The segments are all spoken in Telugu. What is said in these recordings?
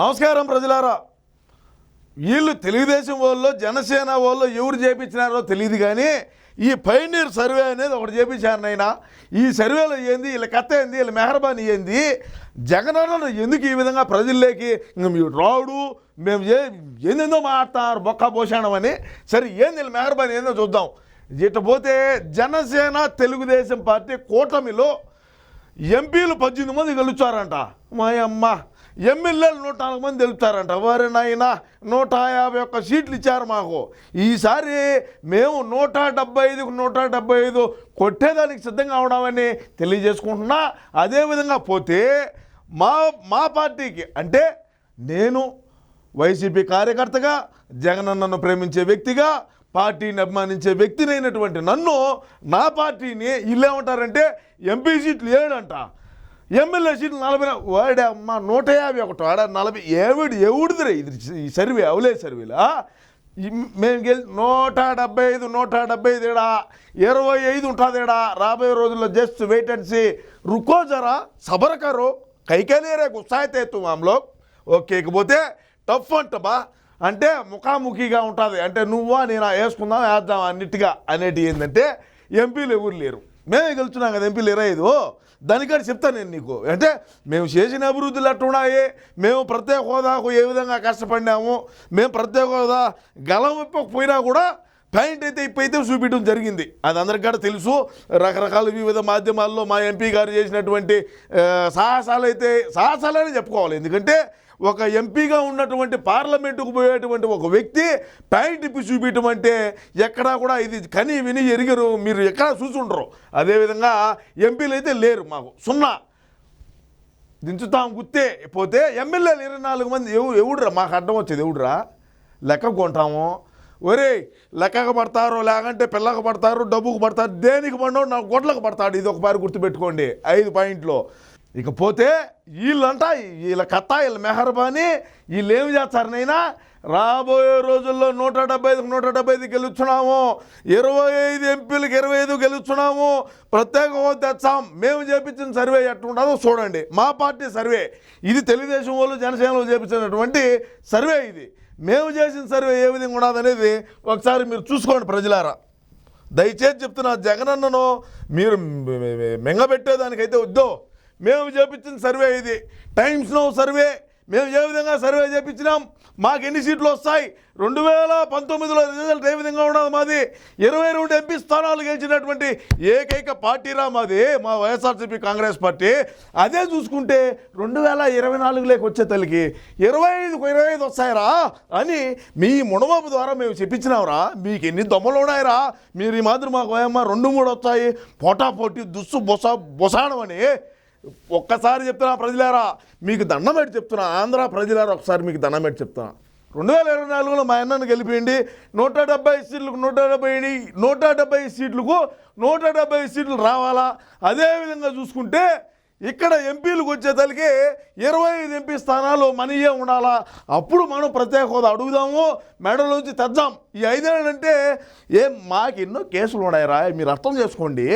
నమస్కారం ప్రజలారా. వీళ్ళు తెలుగుదేశం వాళ్ళు జనసేన వాళ్ళు ఎవరు చేపించినారో తెలియదు కానీ ఈ పైనీర్ సర్వే అనేది ఒకటి చేపించారు నాయన. ఈ సర్వేలో ఏంది వీళ్ళ కథ ఏంది వీళ్ళ మెహర్బానీ ఏంది జగనన్న ఎందుకు ఈ విధంగా ప్రజల్లోకి మీరు రావుడు మేము ఏ ఏందేందో మాట్లాడుతున్నారు బొక్క పోషాణం అని. సరే ఏంది వీళ్ళ మెహర్బానీ ఏందో చూద్దాం. ఇకపోతే జనసేన తెలుగుదేశం పార్టీ కూటమిలో ఎంపీలు పద్దెనిమిది మంది గెలుచారంట. మా అమ్మ. ఎమ్మెల్యేలు నూట నాలుగు మంది తెలుపుతారంట. వారి నాయన? నూట యాభై ఒక్క సీట్లు ఇచ్చారు మాకు. ఈసారి మేము నూట డెబ్బై ఐదుకు నూట డెబ్బై ఐదు కొట్టేదానికి సిద్ధంగా ఉన్నామని తెలియజేసుకుంటున్నా. అదేవిధంగా పోతే మా మా పార్టీకి అంటే నేను వైసీపీ కార్యకర్తగా జగనన్నను ప్రేమించే వ్యక్తిగా పార్టీని అభిమానించే వ్యక్తినైనటువంటి నన్ను నా పార్టీని ఇల్లేమంటారంటే ఎంపీ సీట్లు ఏడంట. ఎమ్మెల్యే సీట్లు నలభై వాడే అమ్మ నూట యాభై ఒకటి వాడ నలభై ఏవిడు ఎవడిదిరే ఇది ఈ సర్వే అవలే సర్వేలా? మేము గెలి నూట డెబ్బై ఐదు నూట డెబ్బై ఐదు ఏడా? ఇరవై ఐదు ఉంటుందేడా రాబోయే రోజుల్లో జస్ట్ వెయిట్ అండ్ సీ రుకో జరా సబర్ కరో కైకేలేరే గుస్సాయితే తు మామలో. ఓకే ఇకపోతే టఫ్ అంటబా అంటే ముఖాముఖిగా ఉంటుంది. అంటే నువ్వా నేను వేసుకుందాం వేద్దాం అన్నిటిగా అనేటి ఏంటంటే ఎంపీలు ఎవరు లేరు. మేమే గెలుచున్నాం కదా ఎంపీలు ఇరవై ఐదు. దానికంటే చెప్తాను నేను నీకు. అంటే మేము చేసిన అభివృద్ధులు అట్టున్నాయి మేము ప్రత్యేక హోదాకు ఏ విధంగా కష్టపడినాము మేము ప్రత్యేక హోదా గలం ఇప్పకపోయినా కూడా పాయింట్ అయితే ఇప్పైతే చూపించడం జరిగింది. అది అందరికీ కూడా తెలుసు. రకరకాల వివిధ మాధ్యమాల్లో మా ఎంపీ గారు చేసినటువంటి సాహసాలు అయితే సాహసాలనే చెప్పుకోవాలి. ఎందుకంటే ఒక ఎంపీగా ఉన్నటువంటి పార్లమెంటుకు పోయేటువంటి ఒక వ్యక్తి ప్యాంట్ ఇప్పి చూపించడం అంటే ఎక్కడా కూడా ఇది కని విని ఎరిగరు మీరు ఎక్కడా చూసుండరు. అదేవిధంగా ఎంపీలు అయితే లేరు మాకు సున్నా. దించుతాం గుర్తే పోతే ఎమ్మెల్యేలు ఇరవై నాలుగు మంది ఎవు ఎవడురా? మాకు అడ్డం వచ్చేది ఎవడురా? లెక్క కొంటాము. ఒరే లెక్కకు పడతారు లేకంటే పిల్లకు పడతారు డబ్బుకు పడతారు దేనికి పడినోడు నాకు గొడ్లకు పడతాడు. ఇది ఒక పారి గుర్తుపెట్టుకోండి ఐదు పాయింట్లో. ఇకపోతే వీళ్ళంట వీళ్ళ కథ వీళ్ళ మెహర్బానీ వీళ్ళు ఏమి చేస్తారనైనా రాబోయే రోజుల్లో నూట డెబ్బై ఐదుకు నూట డెబ్బై ఐదు గెలుచున్నాము. ఇరవై ఐదు ఎంపీలకు ఇరవై ఐదు గెలుచున్నాము. ప్రత్యేక హోదా తెచ్చాం. మేము చేపించిన సర్వే ఎట్లుంటుందో చూడండి. మా పార్టీ సర్వే. ఇది తెలుగుదేశం వాళ్ళు జనసేనలో చేపించినటువంటి సర్వే ఇది. మేము చేసిన సర్వే ఏ విధంగా ఉండదు అనేది ఒకసారి మీరు చూసుకోండి ప్రజలారా. దయచేసి చెప్తున్నా జగనన్నను మీరు మింగబెట్టేదానికైతే వద్దో. మేము చేపించిన సర్వే ఇది. టైమ్స్ నో సర్వే మేము ఏ విధంగా సర్వే చేపించినాం? మాకు ఎన్ని సీట్లు వస్తాయి? రెండు వేల పంతొమ్మిదిలో రిజల్ట్ ఏ విధంగా ఉన్నది మాది? ఇరవై రెండు ఎంపీ స్థానాలు గెలిచినటువంటి ఏకైక పార్టీరా మాది మా వైఎస్ఆర్సీపీ కాంగ్రెస్ పార్టీ. అదే చూసుకుంటే రెండు వేల ఇరవై నాలుగులోకి వచ్చే తల్లికి ఇరవై ఐదుకు ఇరవై ఐదు వస్తాయిరా అని మీ మునమాపు ద్వారా మేము చెప్పించినాంరా మీకు ఎన్ని దొమ్మలు ఉన్నాయిరా? మీరు ఈ మాదిరి మాకు ఏమన్నా రెండు మూడు వస్తాయి? పోటా పోటీ దుస్సు బొస బొసానం అని ఒక్కసారి చెప్తున్నా ప్రజలారా మీకు దండం పెట్టి చెప్తున్నా ఆంధ్ర ప్రజలారా ఒకసారి మీకు దండం పెట్టి చెప్తున్నా. రెండు వేల ఇరవై నాలుగులో మా అన్నను గెలిపిండి నూట డెబ్బై సీట్లకు నూట డెబ్బై నూట డెబ్బై సీట్లకు నూట డెబ్బై సీట్లు రావాలా? అదేవిధంగా చూసుకుంటే ఇక్కడ ఎంపీలకు వచ్చేసరికి ఇరవై ఐదు ఎంపీ స్థానాలు మనీయే ఉండాలా? అప్పుడు మనం ప్రత్యేక హోదా అడుగుదాము మెడలోంచి తెద్దాం. ఈ ఐదేళ్ళంటే ఏం మాకు ఎన్నో కేసులు ఉన్నాయరా మీరు అర్థం చేసుకోండి.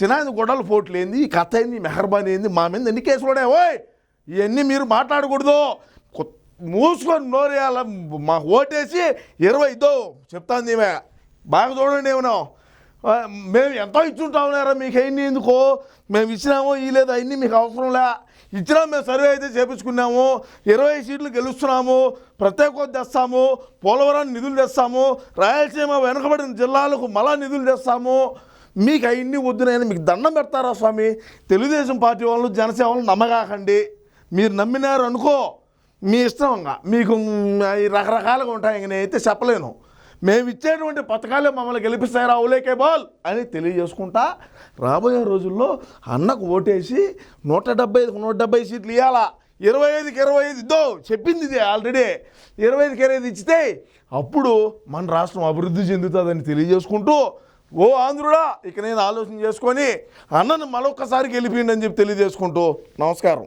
సినాయి గొడవలు పోట్లు ఏంది ఈ కథ ఏంది మెహర్బాన్ ఏంది మా మీద ఎన్ని కేసులు ఉన్నాయి? ఓయ్ ఇవన్నీ మీరు మాట్లాడకూడదు. మూసుకొని నోరేయాల మా ఓటేసి ఇరవై ఇద్దో చెప్తాను ఈమె. బాగా చూడండి ఏమన్నా మేము ఎంత ఇచ్చుంటామన్నారా మీకు అయింది ఎందుకో? మేము ఇచ్చినామో ఈ లేదు అన్నీ మీకు అవసరం లే. ఇచ్చినా మేము సర్వే అయితే చేపించుకున్నాము. ఇరవై సీట్లు గెలుస్తున్నాము. ప్రత్యేక తెస్తాము. పోలవరాన్ని నిధులు తెస్తాము. రాయలసీమ వెనుకబడిన జిల్లాలకు మళ్ళా నిధులు తెస్తాము. మీకు అవన్నీ వద్దునైనా మీకు దండం పెడతారా స్వామి? తెలుగుదేశం పార్టీ వాళ్ళు జనసేవలు నమ్మగాకండి. మీరు నమ్మినారు అనుకో మీ ఇష్టం మీకు అవి రకరకాలుగా ఉంటాయి. ఇంక నేనైతే చెప్పలేను. మేము ఇచ్చేటువంటి పథకాలే మమ్మల్ని గెలిపిస్తాయి రావులేకే బాల్ అని తెలియజేసుకుంటా రాబోయే రోజుల్లో అన్నకు ఓటేసి నూట డెబ్బై ఐదుకు నూట డెబ్బై సీట్లు ఇవ్వాలా ఇరవై ఐదుకి ఇరవై ఐదు ఇద్దో? చెప్పింది ఇది ఆల్రెడీ ఇరవై ఐదుకి ఇరవై ఐదు ఇచ్చితే అప్పుడు మన రాష్ట్రం అభివృద్ధి చెందుతుందని తెలియజేసుకుంటూ ఓ ఆంధ్రుడా ఇక నేను ఆలోచన చేసుకొని అన్నను మరొకసారి గెలిపిండి అని చెప్పి తెలియజేసుకుంటూ నమస్కారం.